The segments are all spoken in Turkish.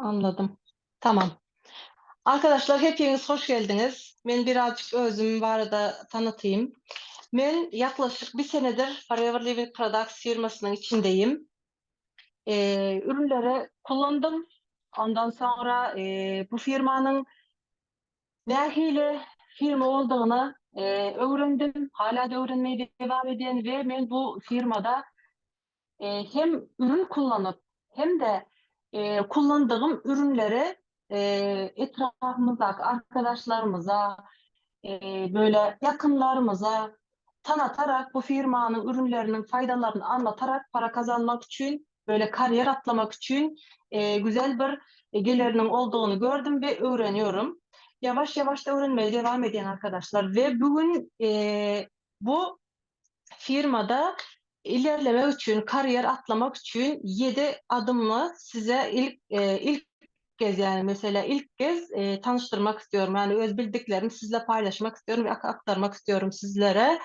Anladım. Tamam. Arkadaşlar hepiniz hoş geldiniz. Ben birazcık özümü bu arada tanıtayım. Ben yaklaşık bir senedir Forever Living Products firmasının içindeyim. Ee, ürünleri kullandım. Ondan sonra e, bu firmanın ne firma olduğunu e, öğrendim. Hala da öğrenmeye devam ediyorum ve ben bu firmada e, hem ürün kullanıp hem de e, kullandığım ürünleri e, etrafımıza, arkadaşlarımıza, e, böyle yakınlarımıza tanıtarak bu firmanın ürünlerinin faydalarını anlatarak para kazanmak için, böyle kariyer atlamak için e, güzel bir e, gelirinin olduğunu gördüm ve öğreniyorum. Yavaş yavaş da öğrenmeye devam eden arkadaşlar ve bugün e, bu firmada ilerlemek için, kariyer atlamak için 7 adımı size ilk e, ilk kez yani mesela ilk kez e, tanıştırmak istiyorum. Yani öz bildiklerimi sizle paylaşmak istiyorum ve ak- aktarmak istiyorum sizlere.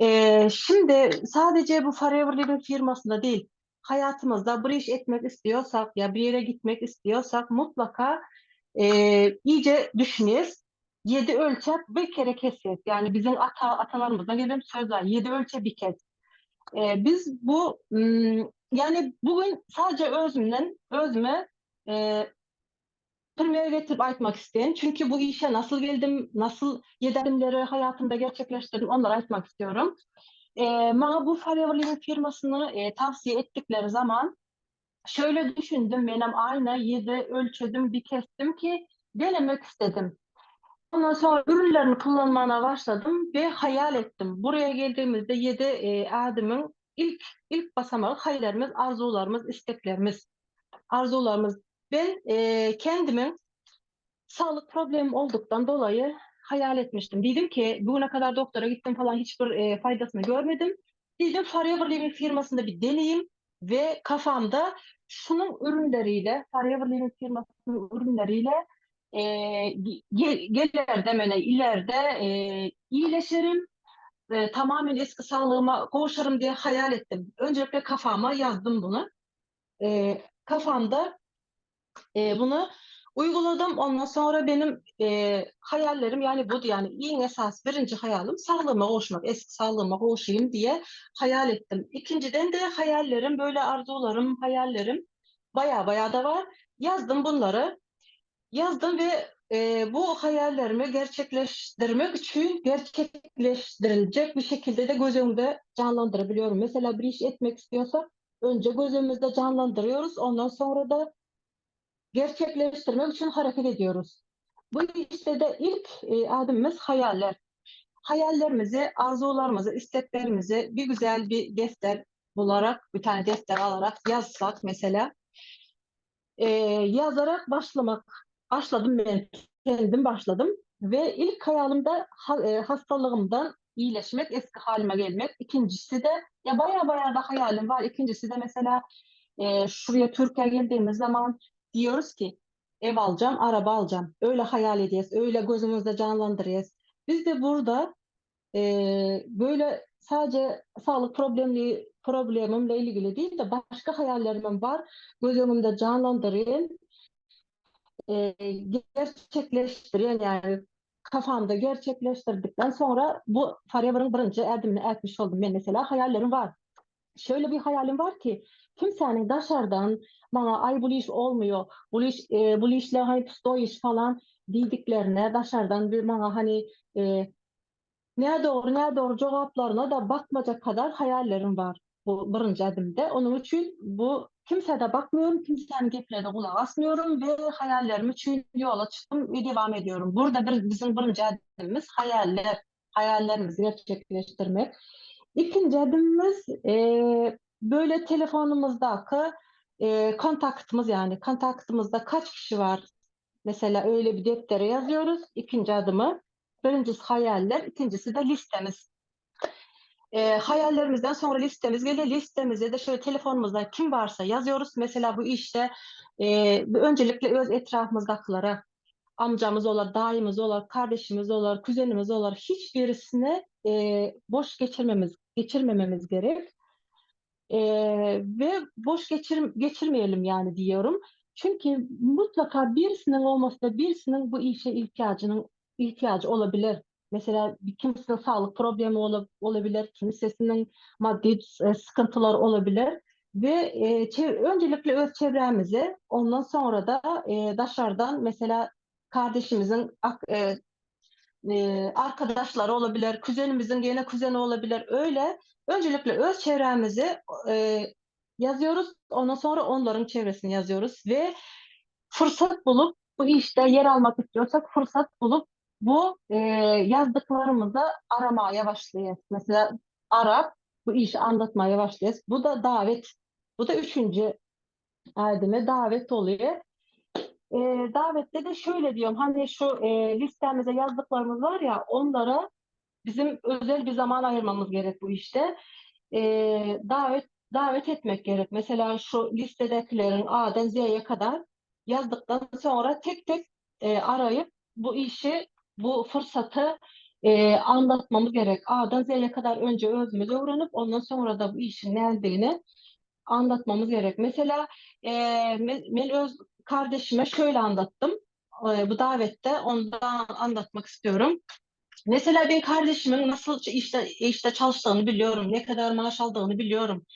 E, şimdi sadece bu Forever Living firmasında değil, hayatımızda bir iş etmek istiyorsak ya bir yere gitmek istiyorsak mutlaka e, iyice düşüneceğiz. Yedi ölçek bir kere keseceğiz. Yani bizim ata, atalarımızdan gelen söz var. Yedi ölçek bir kez. E, biz bu ım, yani bugün sadece özümden özüme e, Primere getirip aytmak isteyen. Çünkü bu işe nasıl geldim, nasıl yedirimleri hayatımda gerçekleştirdim onları aytmak istiyorum. E, bana bu Living firmasını e, tavsiye ettikleri zaman şöyle düşündüm. Benim aynı yedi ölçüdüm, bir kestim ki denemek istedim. Ondan sonra ürünlerini kullanmaya başladım ve hayal ettim. Buraya geldiğimizde yedi e, adımın ilk ilk basamağı hayallerimiz, arzularımız, isteklerimiz, arzularımız. Ben e, kendimin sağlık problemim olduktan dolayı hayal etmiştim. Dedim ki bugüne kadar doktora gittim falan hiçbir e, faydasını görmedim. Dedim Forever Living firmasında bir deneyim ve kafamda şunun ürünleriyle, Forever Living firmasının ürünleriyle e, ge- gelir demene ileride e, iyileşirim, e, tamamen eski sağlığıma kavuşarım diye hayal ettim. Öncelikle kafama yazdım bunu. E, kafamda e, bunu uyguladım. Ondan sonra benim e, hayallerim yani bu yani en esas birinci hayalim sağlığıma kavuşmak, eski sağlığıma kavuşayım diye hayal ettim. İkinciden de hayallerim, böyle arzularım, hayallerim baya baya da var. Yazdım bunları. Yazdım ve e, bu hayallerimi gerçekleştirmek için gerçekleştirilecek bir şekilde de göz önünde canlandırabiliyorum. Mesela bir iş etmek istiyorsak önce göz önümüzde canlandırıyoruz. Ondan sonra da gerçekleştirmek için hareket ediyoruz. Bu işte de ilk e, adımımız hayaller. Hayallerimizi, arzularımızı, isteklerimizi bir güzel bir defter bularak, bir tane defter alarak yazsak mesela. E, yazarak başlamak. Başladım ben, kendim başladım. Ve ilk hayalimde ha, hastalığımdan iyileşmek, eski halime gelmek. İkincisi de ya baya baya da hayalim var. İkincisi de mesela e, şuraya Türkiye geldiğimiz zaman diyoruz ki ev alacağım, araba alacağım. Öyle hayal ediyoruz, öyle gözümüzde canlandırıyoruz. Biz de burada e, böyle sadece sağlık problemli problemimle ilgili değil de başka hayallerim var. Gözümde canlandırıyorum. E, gerçekleştiriyorum yani kafamda gerçekleştirdikten sonra bu Forever'ın birinci adımını etmiş oldum. Ben mesela hayallerim var. Şöyle bir hayalim var ki kimsenin dışarıdan bana ay bu iş olmuyor, bu iş, e, bu işle hani o iş falan dediklerine dışarıdan bir bana hani e, ne doğru ne doğru cevaplarına da bakmayacak kadar hayallerim var bu birinci adımda. Onun için bu kimseye de bakmıyorum, kimsenin geplerine kulak asmıyorum ve hayallerim için yola çıktım ve devam ediyorum. Burada bir, bizim birinci adımımız hayaller, hayallerimizi gerçekleştirmek. İkinci adımımız e, böyle telefonumuzdaki e, kontaktımız yani kontaktımızda kaç kişi var? Mesela öyle bir deftere yazıyoruz. İkinci adımı. Birincisi hayaller, ikincisi de listemiz. E, hayallerimizden sonra listemiz geliyor. Listemize de şöyle telefonumuzda kim varsa yazıyoruz. Mesela bu işte e, öncelikle öz etrafımızdakilara amcamız olur, dayımız olur, kardeşimiz olur, kuzenimiz olur. Hiçbirisine e, boş geçirmemiz geçirmememiz gerek. E, ve boş geçir, geçirmeyelim yani diyorum. Çünkü mutlaka birisinin olması da birisinin bu işe ihtiyacının ihtiyacı olabilir. Mesela bir kimsenin sağlık problemi ola- olabilir, kimisinin maddi e, sıkıntılar olabilir ve e, çev- öncelikle öz çevremizi, ondan sonra da e, dışarıdan mesela kardeşimizin e, e, arkadaşları olabilir, kuzenimizin gene kuzeni olabilir. Öyle öncelikle öz çevremizi e, yazıyoruz. Ondan sonra onların çevresini yazıyoruz ve fırsat bulup bu işte yer almak istiyorsak fırsat bulup bu e, yazdıklarımızı aramaya başlayız. Mesela Arap bu işi anlatmaya başlayız. Bu da davet. Bu da üçüncü ademe davet oluyor. E, davette de şöyle diyorum hani şu e, listemize yazdıklarımız var ya onlara bizim özel bir zaman ayırmamız gerek bu işte. E, davet davet etmek gerek. Mesela şu listedekilerin A'dan Z'ye kadar yazdıktan sonra tek tek e, arayıp bu işi, bu fırsatı e, anlatmamız gerek. A'dan Z'ye kadar önce özümüzü öğrenip ondan sonra da bu işin ne anlatmamız gerek. Mesela e, me- ben öz kardeşime şöyle anlattım. E, bu davette ondan anlatmak istiyorum. Mesela ben kardeşimin nasıl işte işte çalıştığını biliyorum, ne kadar maaş aldığını biliyorum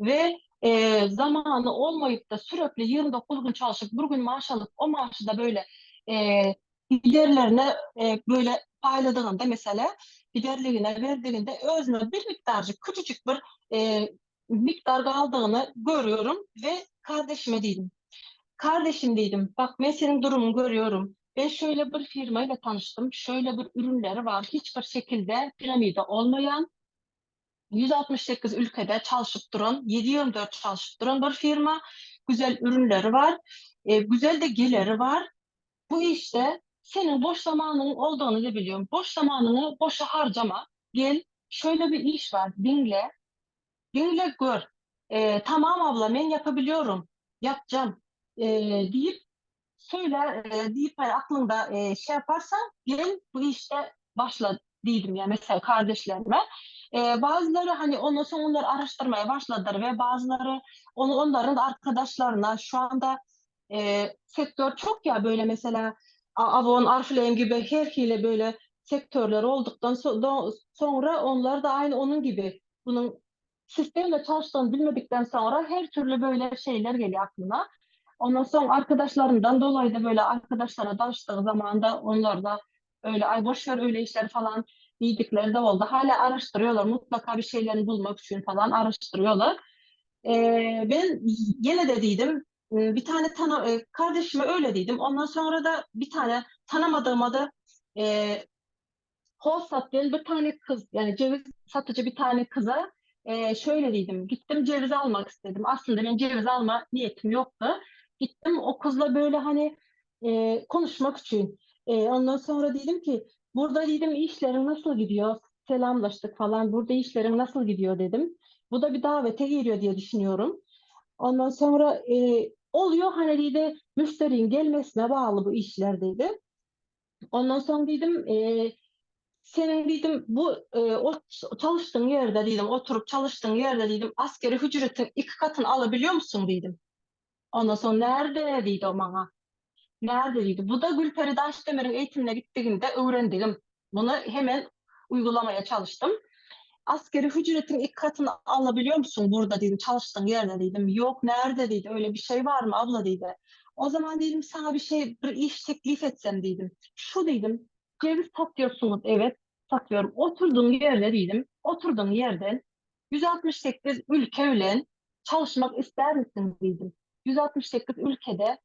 ve e, zamanı olmayıp da sürekli 29 gün çalışıp bir gün maaş alıp o maaşı da böyle e, giderlerine e, böyle payladığında mesela giderlerine verdiğinde özüne bir miktarcık küçücük bir e, miktar kaldığını görüyorum ve kardeşime dedim. Kardeşim dedim, bak ben senin durumunu görüyorum. Ben şöyle bir firmayla tanıştım. Şöyle bir ürünleri var. Hiçbir şekilde piramide olmayan 168 ülkede çalışıp duran, 7-24 çalışıp duran bir firma. Güzel ürünleri var. e, güzel de geliri var. Bu işte senin boş zamanının olduğunu da biliyorum. Boş zamanını boşa harcama. Gel şöyle bir iş var. Dinle. Dinle gör. E, tamam abla ben yapabiliyorum. Yapacağım. E, deyip söyler e, deyip hani aklında e, şey yaparsan gel bu işte başla dedim ya mesela kardeşlerime. E, bazıları hani ondan sonra onları araştırmaya başladılar ve bazıları onu onların da arkadaşlarına şu anda e, sektör çok ya böyle mesela Avon, Arflame gibi herkiyle böyle sektörler olduktan sonra onlar da aynı onun gibi bunun sistemle çalıştığını bilmedikten sonra her türlü böyle şeyler geliyor aklına. Ondan sonra arkadaşlarımdan dolayı da böyle arkadaşlara danıştığı zaman da onlar da öyle ay boş ver öyle işler falan dedikleri de oldu. Hala araştırıyorlar. Mutlaka bir şeylerini bulmak için falan araştırıyorlar. Ee, ben yine de dedim e, bir tane tanı e, kardeşime öyle dedim. Ondan sonra da bir tane tanımadığım adı e, Holsat diye bir tane kız yani ceviz satıcı bir tane kıza e, şöyle dedim. Gittim ceviz almak istedim. Aslında benim ceviz alma niyetim yoktu. Gittim o kızla böyle hani e, konuşmak için. E, ondan sonra dedim ki burada dedim işlerin nasıl gidiyor? Selamlaştık falan. Burada işlerin nasıl gidiyor dedim. Bu da bir davete geliyor diye düşünüyorum. Ondan sonra e, oluyor hani dedi müşterinin gelmesine bağlı bu işler dedi. Ondan sonra dedim e, senin dedim bu e, o çalıştığın yerde dedim oturup çalıştığın yerde dedim askeri ücretin iki katını alabiliyor musun dedim. Ondan sonra nerede dedi o bana. Nerede dedi. Bu da Gülperi Daşdemir'in eğitimine gittiğimde öğrendim. Bunu hemen uygulamaya çalıştım. Askeri ücretin iki katını alabiliyor musun burada dedim çalıştığın yerde dedim. Yok nerede dedi. Öyle bir şey var mı abla dedi. O zaman dedim sana bir şey bir iş teklif etsem dedim. Şu dedim ceviz satıyorsunuz evet satıyorum. Oturduğum yerde dedim. Oturduğum yerden 168 ülkeyle çalışmak ister misin dedim. 168 ülkede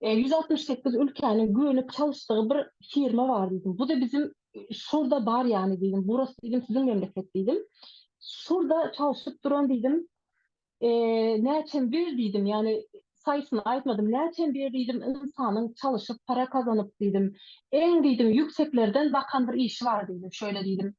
e, 168 ülkenin güvenip çalıştığı bir firma var dedim. Bu da bizim şurada var yani dedim. Burası dedim sizin memleket dedim. Şurada çalışıp duran dedim. E, ne için bir dedim yani sayısını ayırmadım. Ne için bir dedim insanın çalışıp para kazanıp dedim. En dedim yükseklerden bakan bir iş var dedim. Şöyle dedim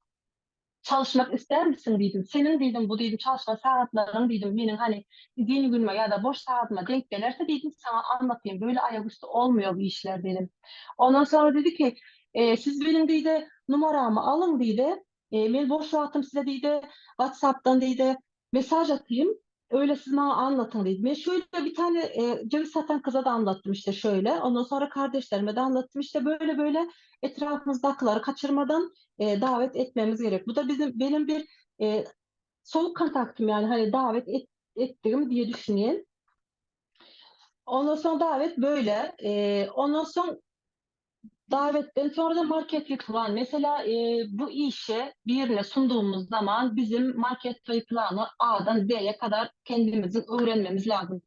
çalışmak ister misin dedim. Senin dedim bu dedim çalışma saatlerin dedim benim hani dini günüme ya da boş saatime denk gelirse dedim sana anlatayım. Böyle ayaküstü olmuyor bu işler dedim. Ondan sonra dedi ki e, siz benim dedi numaramı alın dedi. E, ben boş rahatım size dedi WhatsApp'tan dedi mesaj atayım. Öyle siz bana anlatın. Ben şöyle bir tane e, ceviz satan kıza da anlattım işte şöyle. Ondan sonra kardeşlerime de anlattım işte böyle böyle etrafımızdakileri kaçırmadan e, davet etmemiz gerek. Bu da bizim benim bir e, soluk kontaktım yani hani davet et, ettiğim diye düşüneyim. Ondan sonra davet böyle. E, ondan sonra davetten sonra da market plan. Mesela e, bu işe birine sunduğumuz zaman bizim market planı A'dan Z'ye kadar kendimizin öğrenmemiz lazım.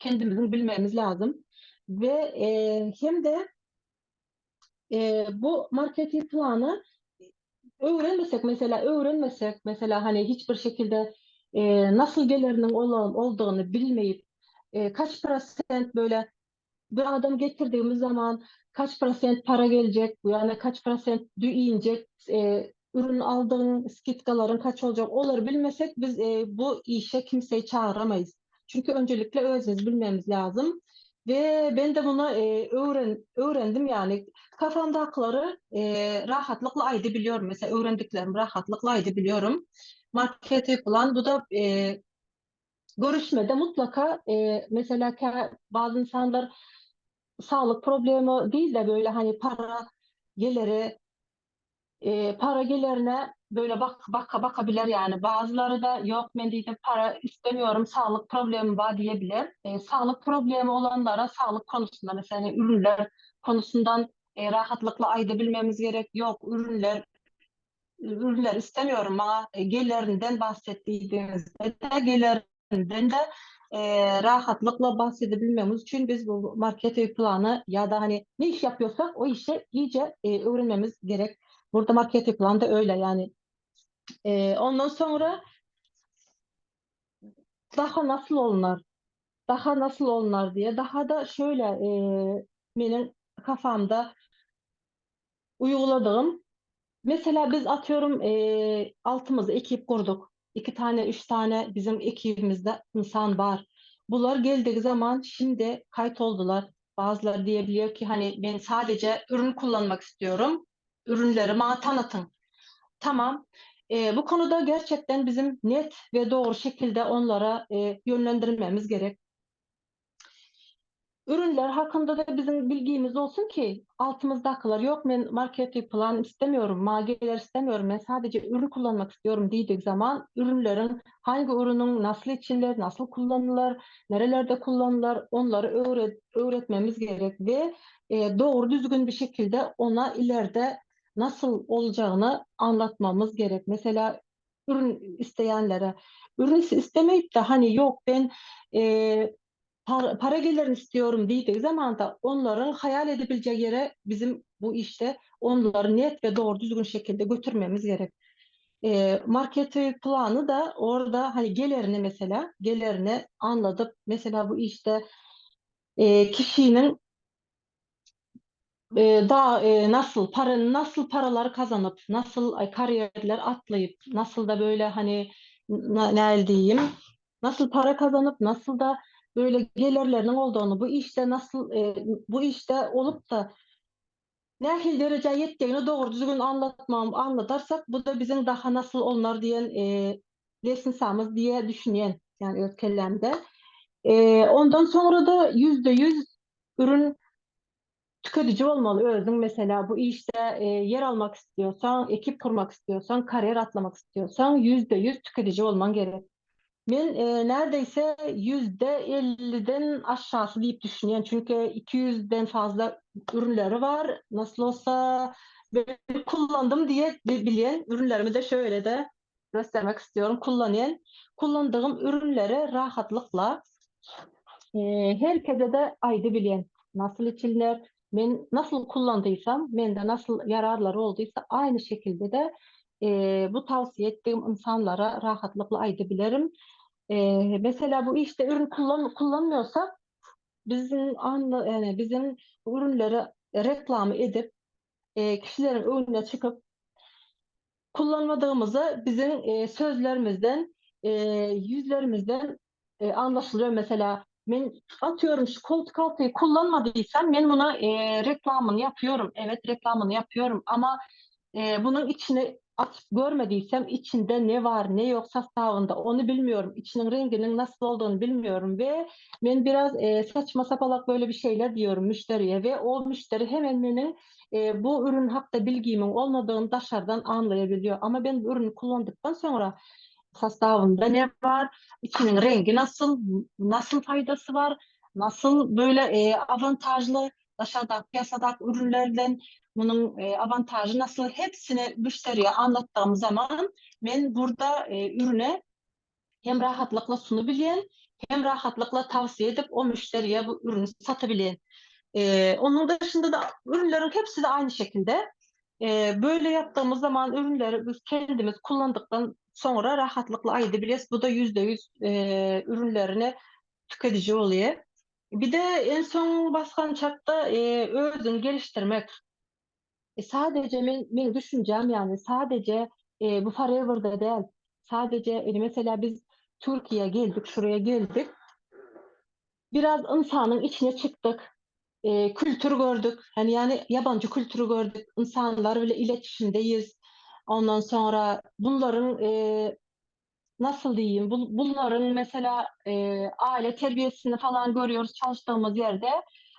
Kendimizin bilmemiz lazım. Ve e, hem de e, bu marketing planı öğrenmesek mesela öğrenmesek mesela hani hiçbir şekilde e, nasıl gelirinin ol- olduğunu bilmeyip e, kaç prosent böyle bir adam getirdiğimiz zaman kaç prosent para gelecek, bu yani kaç prosent düğünecek, e, ürün aldığın skitkaların kaç olacak onları bilmesek biz e, bu işe kimseyi çağıramayız. Çünkü öncelikle özümüz bilmemiz lazım. Ve ben de bunu e, öğren, öğrendim yani kafamda hakları e, rahatlıkla aydı biliyorum. Mesela öğrendiklerimi rahatlıkla aydı biliyorum. Market falan bu da e, görüşmede mutlaka e, mesela bazı insanlar sağlık problemi değil de böyle hani para geliri e, para gelirine böyle bak baka bakabilir yani bazıları da yok ben dedim para istemiyorum sağlık problemi var diyebilir. E, sağlık problemi olanlara sağlık konusunda mesela hani ürünler konusundan e, rahatlıkla ayırabilmemiz gerek yok ürünler ürünler istemiyorum ama e, gelirinden bahsettiğimizde de gelirinden de e, rahatlıkla bahsedebilmemiz için biz bu market planı ya da hani ne iş yapıyorsak o işe iyice e, öğrenmemiz gerek. Burada market planı da öyle yani. E, ondan sonra daha nasıl olunur? Daha nasıl olunur diye. Daha da şöyle e, benim kafamda uyguladığım Mesela biz atıyorum e, altımızda ekip kurduk. İki tane, üç tane bizim ekibimizde insan var. Bunlar geldiği zaman şimdi kayıt oldular. Bazıları diyebiliyor ki hani ben sadece ürün kullanmak istiyorum. Ürünleri bana tanıtın. Tamam. E, bu konuda gerçekten bizim net ve doğru şekilde onlara e, yönlendirmemiz gerek. Ürünler hakkında da bizim bilgimiz olsun ki altımızdakiler yok ben marketing plan istemiyorum, mageler istemiyorum, ben sadece ürün kullanmak istiyorum dediği zaman ürünlerin hangi ürünün nasıl içilir, nasıl kullanılır, nerelerde kullanılır onları öğret öğretmemiz gerek ve e, doğru düzgün bir şekilde ona ileride nasıl olacağını anlatmamız gerek. Mesela ürün isteyenlere ürün istemeyip de hani yok ben e, para, para gelir istiyorum dediği zaman da onların hayal edebileceği yere bizim bu işte onları net ve doğru düzgün şekilde götürmemiz gerek. E, marketing planı da orada hani gelirini mesela gelirini anladıp mesela bu işte e, kişinin e, daha e, nasıl para nasıl paralar kazanıp nasıl ay, kariyerler atlayıp nasıl da böyle hani na- ne diyeyim nasıl para kazanıp nasıl da böyle gelirlerinin olduğunu bu işte nasıl e, bu işte olup da ne derece yettiğini doğru düzgün anlatmam anlatarsak bu da bizim daha nasıl onlar diyen e, lesinsamız diye düşünen yani ülkelerinde. E, ondan sonra da yüzde yüz ürün tüketici olmalı özün mesela bu işte e, yer almak istiyorsan, ekip kurmak istiyorsan, kariyer atlamak istiyorsan yüzde yüz tüketici olman gerek. Ben e, neredeyse yüzde elliden aşağısı deyip düşünüyorum. Çünkü 200'den fazla ürünleri var. Nasıl olsa ben kullandım diye bi- bilen ürünlerimi de şöyle de göstermek istiyorum. Kullanan, kullandığım ürünleri rahatlıkla e, herkese de aydı bilen. Nasıl içilir, ben nasıl kullandıysam, bende nasıl yararları olduysa aynı şekilde de e, bu tavsiye ettiğim insanlara rahatlıkla aydı bilirim. Ee, mesela bu işte ürün kullan kullanmıyorsak bizim anla yani bizim ürünleri reklamı edip e, kişilerin önüne çıkıp kullanmadığımızı bizim e, sözlerimizden e, yüzlerimizden e, anlaşılıyor. Mesela ben atıyorum şu koltuk altıyı kullanmadıysam ben buna e, reklamını yapıyorum. Evet reklamını yapıyorum ama e, bunun içine açıp görmediysem içinde ne var ne yok safhavında onu bilmiyorum. İçinin renginin nasıl olduğunu bilmiyorum ve ben biraz e, saçma sapalak böyle bir şeyler diyorum müşteriye ve o müşteri hemen benim e, bu ürün hakkında bilgimin olmadığını dışarıdan anlayabiliyor. Ama ben bu ürünü kullandıktan sonra sastavında ne var, içinin rengi nasıl, nasıl faydası var, nasıl böyle e, avantajlı dışarıda piyasadaki ürünlerden bunun e, avantajı nasıl hepsini müşteriye anlattığım zaman ben burada e, ürüne hem rahatlıkla sunabilen hem rahatlıkla tavsiye edip o müşteriye bu ürünü satabilen. E, onun dışında da ürünlerin hepsi de aynı şekilde. E, böyle yaptığımız zaman ürünleri biz kendimiz kullandıktan sonra rahatlıkla ayırabiliriz. Bu da yüzde yüz e, ürünlerini tüketici oluyor. Bir de en son baskan çakta e, özün geliştirmek. E, sadece men, men düşüncem yani sadece e, bu Forever'da değil. Sadece e, mesela biz Türkiye'ye geldik, şuraya geldik. Biraz insanın içine çıktık. E, kültür gördük. Hani yani yabancı kültürü gördük. İnsanlar böyle iletişimdeyiz. Ondan sonra bunların e, nasıl diyeyim bu- bunların mesela e, aile terbiyesini falan görüyoruz çalıştığımız yerde.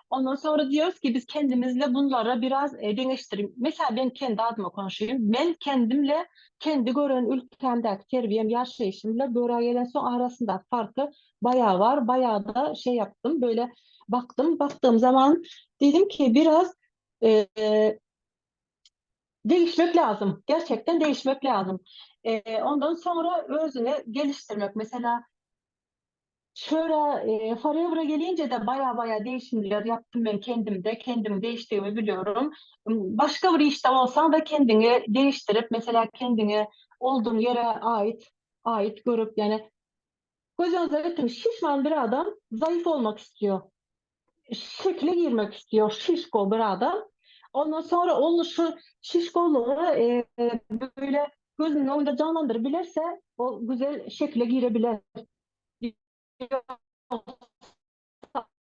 Ondan sonra diyoruz ki biz kendimizle bunlara biraz e, dengeştirelim. Mesela ben kendi adıma konuşayım. Ben kendimle kendi gören ülkemdeki terbiyem, yaşayışımla gelen son arasında farkı bayağı var. Bayağı da şey yaptım böyle baktım. Baktığım zaman dedim ki biraz e, e, değişmek lazım. Gerçekten değişmek lazım. E, ondan sonra özünü geliştirmek. Mesela şöyle e, Forever'a gelince de baya baya değişimler yaptım ben kendimde. Kendimi değiştiğimi biliyorum. Başka bir işte olsan da kendini değiştirip mesela kendini olduğun yere ait ait görüp yani gözünüze getirin şişman bir adam zayıf olmak istiyor. Şekle girmek istiyor. Şişko bir adam. Ondan sonra onu şu şişkoluğu e, böyle gözünün önünde canlandırabilirse o güzel şekle girebilir.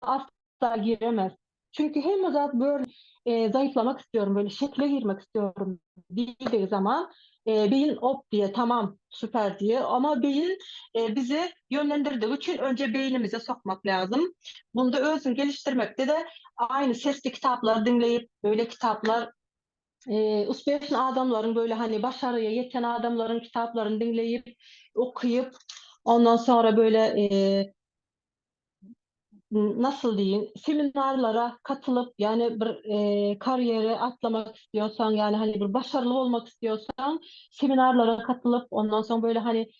Asla giremez. Çünkü hem zaten böyle e, zayıflamak istiyorum, böyle şekle girmek istiyorum dediği zaman e, beyin op diye tamam süper diye ama beyin e, bizi yönlendirdiği için önce beynimize sokmak lazım. Bunda özün geliştirmekte de aynı sesli kitaplar dinleyip böyle kitaplar e, uspešni adamların böyle hani başarıya yeten adamların kitaplarını dinleyip okuyup ondan sonra böyle e, nasıl diyeyim seminerlara katılıp yani bir e, kariyeri atlamak istiyorsan yani hani bir başarılı olmak istiyorsan seminerlara katılıp ondan sonra böyle hani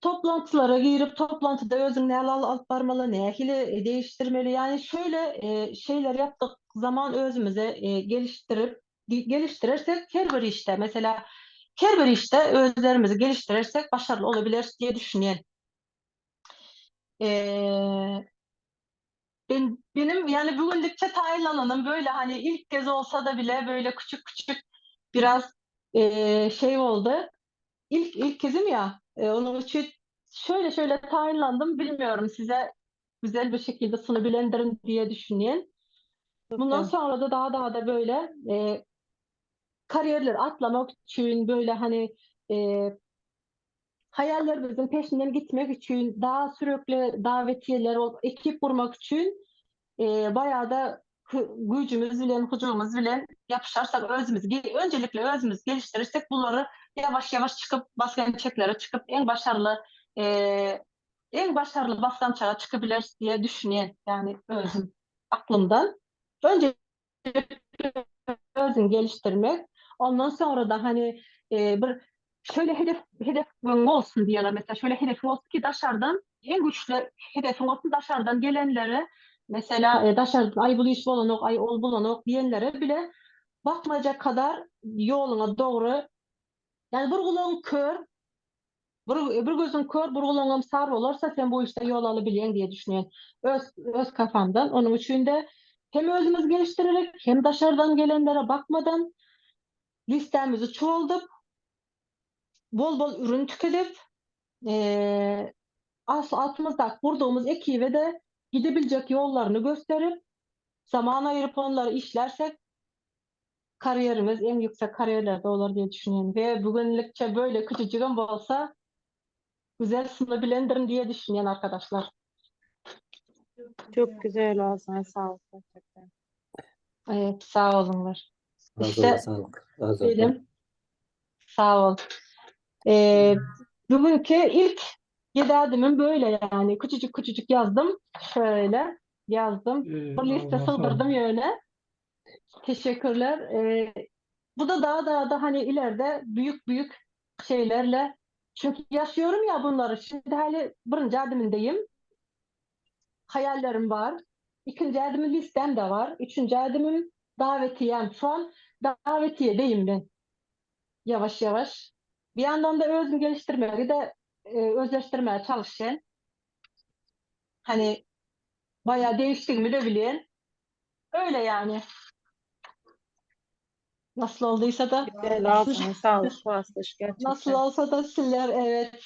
toplantılara girip toplantıda özün ne al alıp barmalı ne hile değiştirmeli. Yani şöyle e, şeyler yaptık zaman özümüze e, geliştirip geliştirirsek her bir işte mesela her bir işte özlerimizi geliştirirsek başarılı olabiliriz diye düşünüyorum. Ee, ben, benim yani bugünlükçe Tayland'ın böyle hani ilk kez olsa da bile böyle küçük küçük biraz e, şey oldu. İlk ilk kezim ya e, onun için şöyle şöyle Tayland'ım bilmiyorum size güzel bir şekilde sunabilirim diye düşünüyorum. Bundan sonra da daha daha da böyle e, kariyerler atlamak için böyle hani e, hayallerimizin peşinden gitmek için daha sürekli davetiyeler, ekip kurmak için e, bayağı da gücümüz bilen, huzurumuz bilen yapışarsak özümüz, öncelikle özümüz geliştirirsek bunları yavaş yavaş çıkıp baskan çeklere çıkıp en başarılı e, en başarılı baskançlara çıkabiliriz diye düşünüyen yani özüm aklımdan. Önce özün geliştirmek Ondan sonra da hani e, bir şöyle hedef hedef olsun diyorlar mesela şöyle hedef olsun ki dışarıdan en güçlü hedefin olsun dışarıdan gelenlere mesela e, dışarıdan ay bu iş bulanok ay ol bulanok diyenlere bile bakmayacak kadar yoluna doğru yani bir kulağın kör bir, bir gözün kör bir kulağın sar olursa sen bu işte yol alabilen diye düşünüyorum. Öz, öz kafamdan. Onun için de hem özümüz geliştirerek hem dışarıdan gelenlere bakmadan listemizi çoğaltıp bol bol ürün tüketip e, asıl altımızda kurduğumuz ekibe de gidebilecek yollarını gösterip zaman ayırıp onları işlersek kariyerimiz en yüksek kariyerlerde olur diye düşünüyorum. Ve bugünlükçe böyle küçücük olsa güzel sunabilirim diye düşünüyorum arkadaşlar. Çok güzel ağzına sağlık gerçekten. Evet, sağ olunlar. İşte sağlık. Dedim. Sağ ol. Ee, bugünkü ilk yedi adımım böyle yani. Küçücük küçücük yazdım. Şöyle yazdım. Ee, Bu liste sığdırdım öyle. Teşekkürler. Ee, bu da daha daha da hani ileride büyük büyük şeylerle çünkü yaşıyorum ya bunları. Şimdi hani birinci adımındayım. Hayallerim var. İkinci adımın listem de var. Üçüncü adımım davetiyem. Şu an davetiyedeyim ben. Yavaş yavaş. Bir yandan da özümü geliştirmeye de e, özleştirmeye çalışan. Hani bayağı değiştiğimi de bilen. Öyle yani. Nasıl olduysa da sağlık Aslış gerçekten. nasıl olsa da sizler evet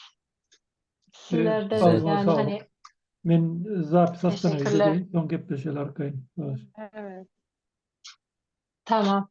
sizler de ağzına yani sağlık. hani Men zapisastane Teşekkürler. de son gepleşeler kayın. Evet. Evet. tamam.